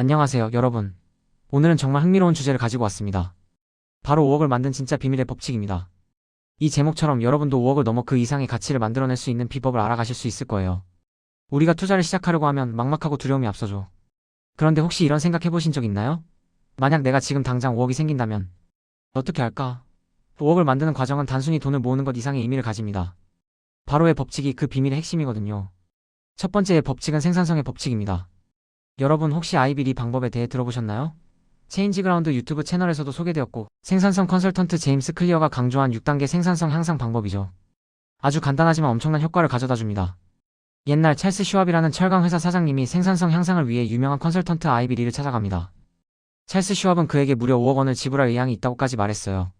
안녕하세요, 여러분. 오늘은 정말 흥미로운 주제를 가지고 왔습니다. 바로 5억을 만든 진짜 비밀의 법칙입니다. 이 제목처럼 여러분도 5억을 넘어 그 이상의 가치를 만들어낼 수 있는 비법을 알아가실 수 있을 거예요. 우리가 투자를 시작하려고 하면 막막하고 두려움이 앞서죠. 그런데 혹시 이런 생각 해보신 적 있나요? 만약 내가 지금 당장 5억이 생긴다면 어떻게 할까? 5억을 만드는 과정은 단순히 돈을 모으는 것 이상의 의미를 가집니다. 바로의 법칙이 그 비밀의 핵심이거든요. 첫 번째의 법칙은 생산성의 법칙입니다. 여러분 혹시 아이비리 방법에 대해 들어보셨나요? 체인지그라운드 유튜브 채널에서도 소개되었고 생산성 컨설턴트 제임스 클리어가 강조한 6단계 생산성 향상 방법이죠. 아주 간단하지만 엄청난 효과를 가져다 줍니다. 옛날 찰스 슈왑이라는 철강 회사 사장님이 생산성 향상을 위해 유명한 컨설턴트 아이비리를 찾아갑니다. 찰스 슈왑은 그에게 무려 5억 원을 지불할 의향이 있다고까지 말했어요.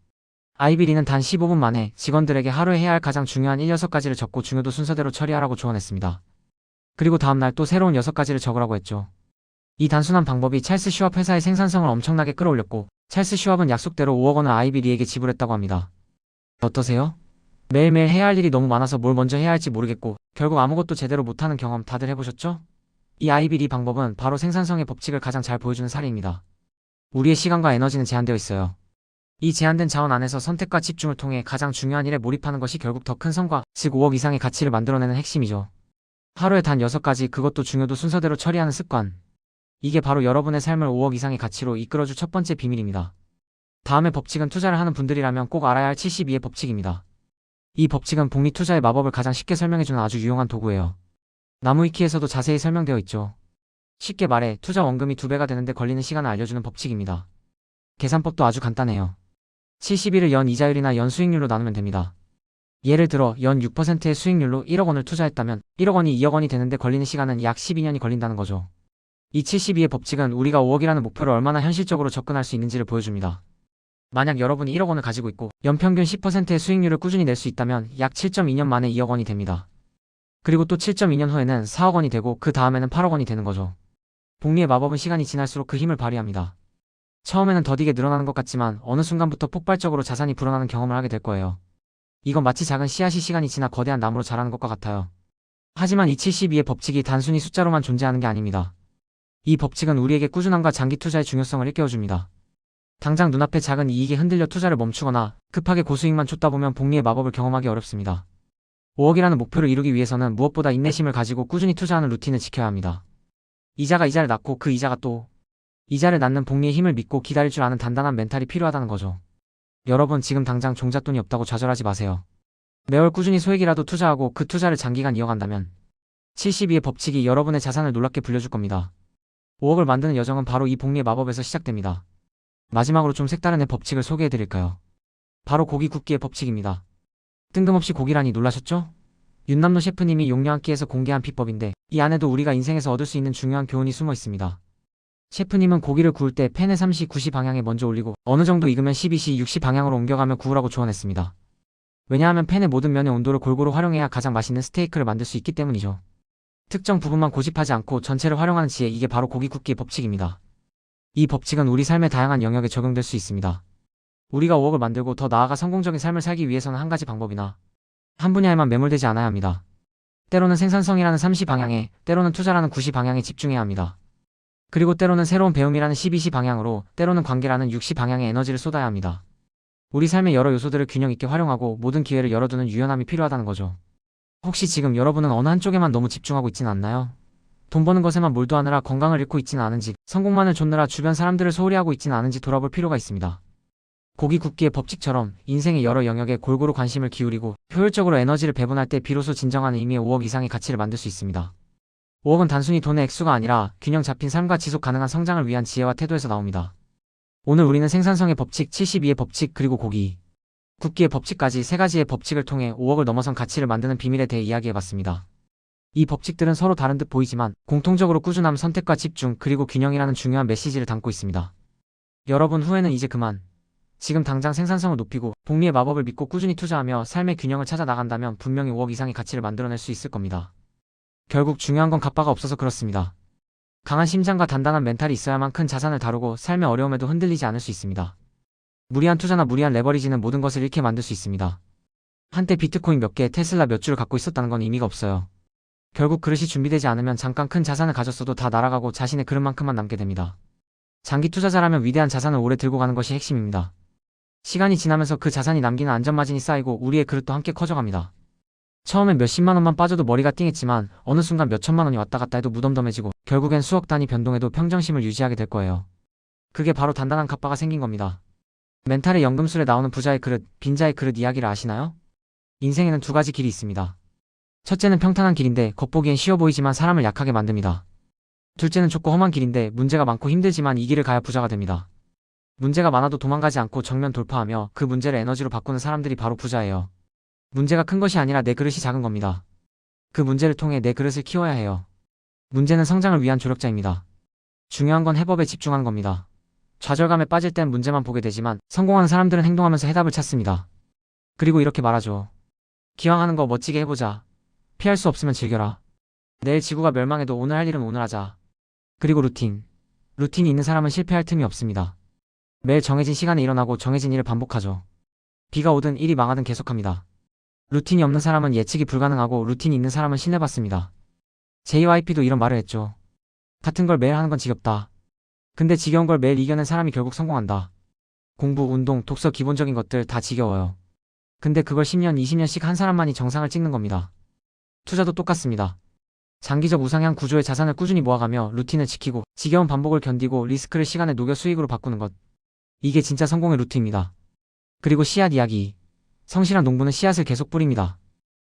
아이비리는 단 15분 만에 직원들에게 하루에 해야 할 가장 중요한 1, 6가지를 적고 중요도 순서대로 처리하라고 조언했습니다. 그리고 다음날 또 새로운 6가지를 적으라고 했죠. 이 단순한 방법이 찰스 슈왑 회사의 생산성을 엄청나게 끌어올렸고 찰스 슈왑은 약속대로 5억 원을 아이비리에게 지불했다고 합니다. 어떠세요? 매일매일 해야 할 일이 너무 많아서 뭘 먼저 해야 할지 모르겠고 결국 아무것도 제대로 못하는 경험 다들 해보셨죠? 이 아이비리 방법은 바로 생산성의 법칙을 가장 잘 보여주는 사례입니다. 우리의 시간과 에너지는 제한되어 있어요. 이 제한된 자원 안에서 선택과 집중을 통해 가장 중요한 일에 몰입하는 것이 결국 더 큰 성과, 즉 5억 이상의 가치를 만들어내는 핵심이죠. 하루에 단 6가지 그것도 중요도 순서대로 처리하는 습관. 이게 바로 여러분의 삶을 5억 이상의 가치로 이끌어줄 첫 번째 비밀입니다. 다음의 법칙은 투자를 하는 분들이라면 꼭 알아야 할 72의 법칙입니다. 이 법칙은 복리 투자의 마법을 가장 쉽게 설명해주는 아주 유용한 도구예요. 나무위키에서도 자세히 설명되어 있죠. 쉽게 말해 투자 원금이 두 배가 되는데 걸리는 시간을 알려주는 법칙입니다. 계산법도 아주 간단해요. 71을 연 이자율이나 연 수익률로 나누면 됩니다. 예를 들어 연 6%의 수익률로 1억 원을 투자했다면 1억 원이 2억 원이 되는데 걸리는 시간은 약 12년이 걸린다는 거죠. 이 72의 법칙은 우리가 5억이라는 목표를 얼마나 현실적으로 접근할 수 있는지를 보여줍니다. 만약 여러분이 1억 원을 가지고 있고 연평균 10%의 수익률을 꾸준히 낼 수 있다면 약 7.2년 만에 2억 원이 됩니다. 그리고 또 7.2년 후에는 4억 원이 되고 그 다음에는 8억 원이 되는 거죠. 복리의 마법은 시간이 지날수록 그 힘을 발휘합니다. 처음에는 더디게 늘어나는 것 같지만 어느 순간부터 폭발적으로 자산이 불어나는 경험을 하게 될 거예요. 이건 마치 작은 씨앗이 시간이 지나 거대한 나무로 자라는 것과 같아요. 하지만 이 72의 법칙이 단순히 숫자로만 존재하는 게 아닙니다. 이 법칙은 우리에게 꾸준함과 장기 투자의 중요성을 일깨워줍니다. 당장 눈앞의 작은 이익에 흔들려 투자를 멈추거나 급하게 고수익만 쫓다 보면 복리의 마법을 경험하기 어렵습니다. 5억이라는 목표를 이루기 위해서는 무엇보다 인내심을 가지고 꾸준히 투자하는 루틴을 지켜야 합니다. 이자가 이자를 낳고 그 이자가 또 이자를 낳는 복리의 힘을 믿고 기다릴 줄 아는 단단한 멘탈이 필요하다는 거죠. 여러분 지금 당장 종잣돈이 없다고 좌절하지 마세요. 매월 꾸준히 소액이라도 투자하고 그 투자를 장기간 이어간다면 72의 법칙이 여러분의 자산을 놀랍게 불려줄 겁니다. 5억을 만드는 여정은 바로 이 복리의 마법에서 시작됩니다. 마지막으로 좀 색다른 의 법칙을 소개해드릴까요? 바로 고기 굽기의 법칙입니다. 뜬금없이 고기라니 놀라셨죠? 윤남노 셰프님이 끼에서 공개한 비법인데 이 안에도 우리가 인생에서 얻을 수 있는 중요한 교훈이 숨어 있습니다. 셰프님은 고기를 구울 때 팬에 3시 9시 방향에 먼저 올리고 어느 정도 익으면 12시 6시 방향으로 옮겨가며 구우라고 조언했습니다. 왜냐하면 팬의 모든 면의 온도를 골고루 활용해야 가장 맛있는 스테이크를 만들 수 있기 때문이죠. 특정 부분만 고집하지 않고 전체를 활용하는 지혜 이게 바로 고기 굽기의 법칙입니다. 이 법칙은 우리 삶의 다양한 영역에 적용될 수 있습니다. 우리가 5억을 만들고 더 나아가 성공적인 삶을 살기 위해서는 한 가지 방법이나 한 분야에만 매몰되지 않아야 합니다. 때로는 생산성이라는 3시 방향에, 때로는 투자라는 9시 방향에 집중해야 합니다. 그리고 때로는 새로운 배움이라는 12시 방향으로, 때로는 관계라는 6시 방향에 에너지를 쏟아야 합니다. 우리 삶의 여러 요소들을 균형 있게 활용하고 모든 기회를 열어두는 유연함이 필요하다는 거죠. 혹시 지금 여러분은 어느 한쪽에만 너무 집중하고 있지는 않나요? 돈 버는 것에만 몰두하느라 건강을 잃고 있지는 않은지, 성공만을 좇느라 주변 사람들을 소홀히 하고 있지는 않은지 돌아볼 필요가 있습니다. 고기 굽기의 법칙처럼 인생의 여러 영역에 골고루 관심을 기울이고 효율적으로 에너지를 배분할 때 비로소 진정한 의미의 5억 이상의 가치를 만들 수 있습니다. 5억은 단순히 돈의 액수가 아니라 균형 잡힌 삶과 지속 가능한 성장을 위한 지혜와 태도에서 나옵니다. 오늘 우리는 생산성의 법칙, 72의 법칙, 그리고 고기 굽기의 법칙까지 세 가지의 법칙을 통해 5억을 넘어선 가치를 만드는 비밀에 대해 이야기해봤습니다. 이 법칙들은 서로 다른 듯 보이지만 공통적으로 꾸준함, 선택과 집중, 그리고 균형이라는 중요한 메시지를 담고 있습니다. 여러분 후회는 이제 그만. 지금 당장 생산성을 높이고 복리의 마법을 믿고 꾸준히 투자하며 삶의 균형을 찾아 나간다면 분명히 5억 이상의 가치를 만들어낼 수 있을 겁니다. 결국 중요한 건 갑바가 없어서 그렇습니다. 강한 심장과 단단한 멘탈이 있어야만 큰 자산을 다루고 삶의 어려움에도 흔들리지 않을 수 있습니다. 무리한 투자나 무리한 레버리지는 모든 것을 잃게 만들 수 있습니다. 한때 비트코인 몇 개, 테슬라 몇 주를 갖고 있었다는 건 의미가 없어요. 결국 그릇이 준비되지 않으면 잠깐 큰 자산을 가졌어도 다 날아가고 자신의 그릇만큼만 남게 됩니다. 장기 투자자라면 위대한 자산을 오래 들고 가는 것이 핵심입니다. 시간이 지나면서 그 자산이 남기는 안전마진이 쌓이고 우리의 그릇도 함께 커져갑니다. 처음엔 몇십만 원만 빠져도 머리가 띵했지만 어느 순간 몇천만 원이 왔다 갔다 해도 무덤덤해지고 결국엔 수억 단위 변동에도 평정심을 유지하게 될 거예요. 그게 바로 단단한 갑바가 생긴 겁니다. 멘탈의 연금술에 나오는 부자의 그릇, 빈자의 그릇 이야기를 아시나요? 인생에는 두 가지 길이 있습니다. 첫째는 평탄한 길인데 겉보기엔 쉬워 보이지만 사람을 약하게 만듭니다. 둘째는 좁고 험한 길인데 문제가 많고 힘들지만 이 길을 가야 부자가 됩니다. 문제가 많아도 도망가지 않고 정면 돌파하며 그 문제를 에너지로 바꾸는 사람들이 바로 부자예요. 문제가 큰 것이 아니라 내 그릇이 작은 겁니다. 그 문제를 통해 내 그릇을 키워야 해요. 문제는 성장을 위한 조력자입니다. 중요한 건 해법에 집중하는 겁니다. 좌절감에 빠질 땐 문제만 보게 되지만 성공하는 사람들은 행동하면서 해답을 찾습니다. 그리고 이렇게 말하죠. 기왕 하는 거 멋지게 해보자. 피할 수 없으면 즐겨라. 내일 지구가 멸망해도 오늘 할 일은 오늘 하자. 그리고 루틴. 루틴이 있는 사람은 실패할 틈이 없습니다. 매일 정해진 시간에 일어나고 정해진 일을 반복하죠. 비가 오든 일이 망하든 계속합니다. 루틴이 없는 사람은 예측이 불가능하고 루틴이 있는 사람은 신뢰받습니다. JYP도 이런 말을 했죠. 같은 걸 매일 하는 건 지겹다. 근데 지겨운 걸 매일 이겨낸 사람이 결국 성공한다. 공부, 운동, 독서 기본적인 것들 다 지겨워요. 근데 그걸 10년, 20년씩 한 사람만이 정상을 찍는 겁니다. 투자도 똑같습니다. 장기적 우상향 구조의 자산을 꾸준히 모아가며 루틴을 지키고 지겨운 반복을 견디고 리스크를 시간에 녹여 수익으로 바꾸는 것. 이게 진짜 성공의 루트입니다. 그리고 씨앗 이야기. 성실한 농부는 씨앗을 계속 뿌립니다.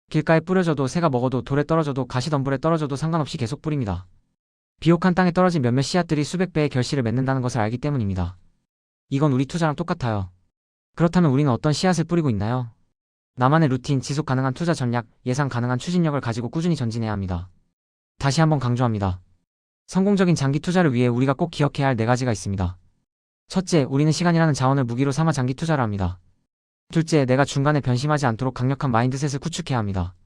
길가에 뿌려져도 새가 먹어도 돌에 떨어져도 가시덤불에 떨어져도 상관없이 계속 뿌립니다. 비옥한 땅에 떨어진 몇몇 씨앗들이 수백 배의 결실을 맺는다는 것을 알기 때문입니다. 이건 우리 투자랑 똑같아요. 그렇다면 우리는 어떤 씨앗을 뿌리고 있나요? 나만의 루틴, 지속 가능한 투자 전략, 예상 가능한 추진력을 가지고 꾸준히 전진해야 합니다. 다시 한번 강조합니다. 성공적인 장기 투자를 위해 우리가 꼭 기억해야 할 네 가지가 있습니다. 첫째, 우리는 시간이라는 자원을 무기로 삼아 장기 투자를 합니다. 둘째, 내가 중간에 변심하지 않도록 강력한 마인드셋을 구축해야 합니다.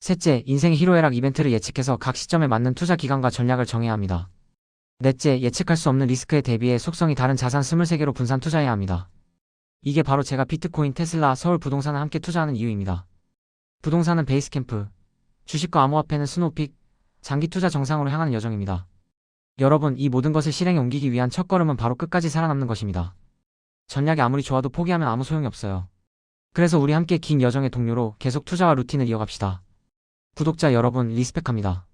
셋째, 인생의 희로애락 이벤트를 예측해서 각 시점에 맞는 투자 기간과 전략을 정해야 합니다. 넷째, 예측할 수 없는 리스크에 대비해 속성이 다른 자산 23개로 분산 투자해야 합니다. 이게 바로 제가 비트코인, 테슬라, 서울 부동산을 함께 투자하는 이유입니다. 부동산은 베이스캠프, 주식과 암호화폐는 스노우픽, 장기 투자 정상으로 향하는 여정입니다. 여러분, 이 모든 것을 실행에 옮기기 위한 첫걸음은 바로 끝까지 살아남는 것입니다. 전략이 아무리 좋아도 포기하면 아무 소용이 없어요. 그래서 우리 함께 긴 여정의 동료로 계속 투자와 루틴을 이어갑시다. 구독자 여러분, 리스펙합니다.